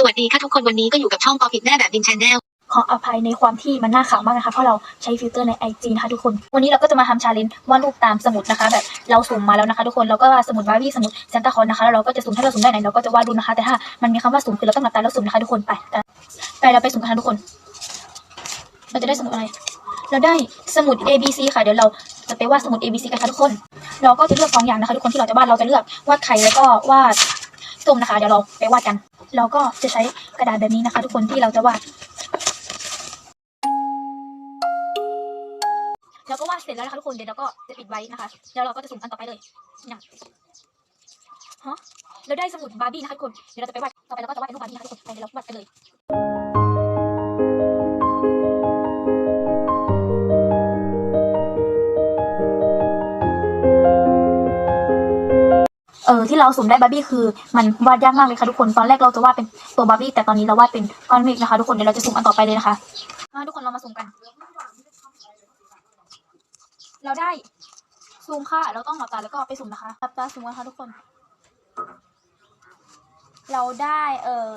สวัสดีค่ะทุกคนวันนี้ก็อยู่กับช่องปอผิดแม่แบบดินชาแนลขออภัยในความที่มันน่าขำมากนะคะ เพราะเราใช้ฟิลเตอร์ใน IG นะคะทุกคน วันนี้เราก็จะมาทำชาเลนจ์วาดรูปตามสมุดนะคะ แบบเราสุ่มมาแล้วนะคะ ทุกคนเราก็วาดสมุดบาร์บี้สมุดเซนตาคอนนะคะแล้วเราก็จะสุ่มถ้าเราสุ่มได้ไหนเราก็จะวาดรูปนะคะ แต่ถ้ามันมีคำว่าสุ่มคือเราต้องหลับตาแล้วสุ่มนะคะทุกคนไปกันไปเราไปสุ่มกันทุกคน เราจะได้สมุดอะไร เราได้สมุด A B C ค่ะเดี๋ยวเราจะไปวาดสมุด A B C กันค่ะทุกคน เราก็จะเลือกสองอย่างนะคะ ทุกคนที่เราจะวาดเราจะเลือกวาดไข่แล้วก็วาดส้มนะคะ เดี๋ยวเราไปวาดกัน เราก็จะใช้กระดาษแบบนี้นะคะ ทุกคนที่เราจะวาดเราก็วาดเสร็จแล้วนะคะทุกคนเดี๋ยวเราก็จะปิดไว้นะคะ แล้วเราก็จะสุ่มอันต่อไปเลยนะฮะเราได้สมุดบาร์บี้นะคะทุกคนเดี๋ยวเราจะไปวาดต่อไปเราก็จะวาดเป็นรูปบาร์บี้นะคะทุกคนไปเดี๋ยวเราวาดไปเลย เออที่เราสุ่มได้บาร์บี้คือมันวาดยากมากเลยค่ะทุกคนตอนแรกเราจะวาดเป็นตัวบาร์บี้แต่ตอนนี้เราวาดเป็นก้อนเมฆนะคะทุกคนเดี๋ยวเราจะสุ่มอันต่อไปเลยนะคะมาทุกคนเรามาสุ่มกัน เราได้ซูมค่ะ เราต้องหลับตาแล้วก็ไปสุ่มนะคะหลับตาสุ่มกันค่ะทุกคน เราได้เอ่อ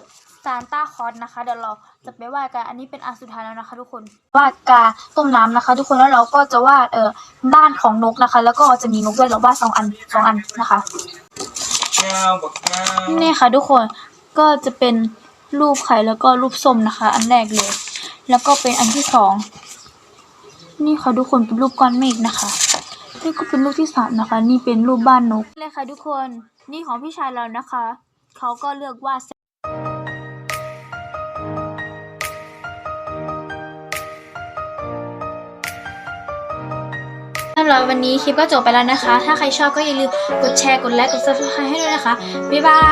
ซานต้าคอนนะคะเดี๋ยวเราจะไปวาดกันอันนี้เป็นอันสุดท้ายแล้วนะคะ ทุกคนวาดกาต้มน้ำนะคะ ทุกคนแล้วเราก็จะวาดเอ่อด้านของนกนะคะ แล้วก็จะมีนกด้วยเราวาดสองอันสองอันนะคะ นี่ค่ะทุกคนก็จะเป็นรูปไข่แล้วก็รูปส้มนะคะ อันแรกเลย แล้วก็เป็นอันที่สองนี่ค่ะทุกคนเป็นรูปก้อนเมฆนะคะนี่ก็เป็นรูปที่สามนะคะ นี่เป็นรูปบ้านนกเลยค่ะทุกคนนี่ของพี่ชายเรานะคะ เขาก็เลือกวาดำหรับวันนี้คลิปก็จบไปแล้วนะคะ ถ้าใครชอบก็อย่าลืมกดแชร์ กดไลค์ กดซับสไครต์ให้ด้วยนะคะ บ๊ายบาย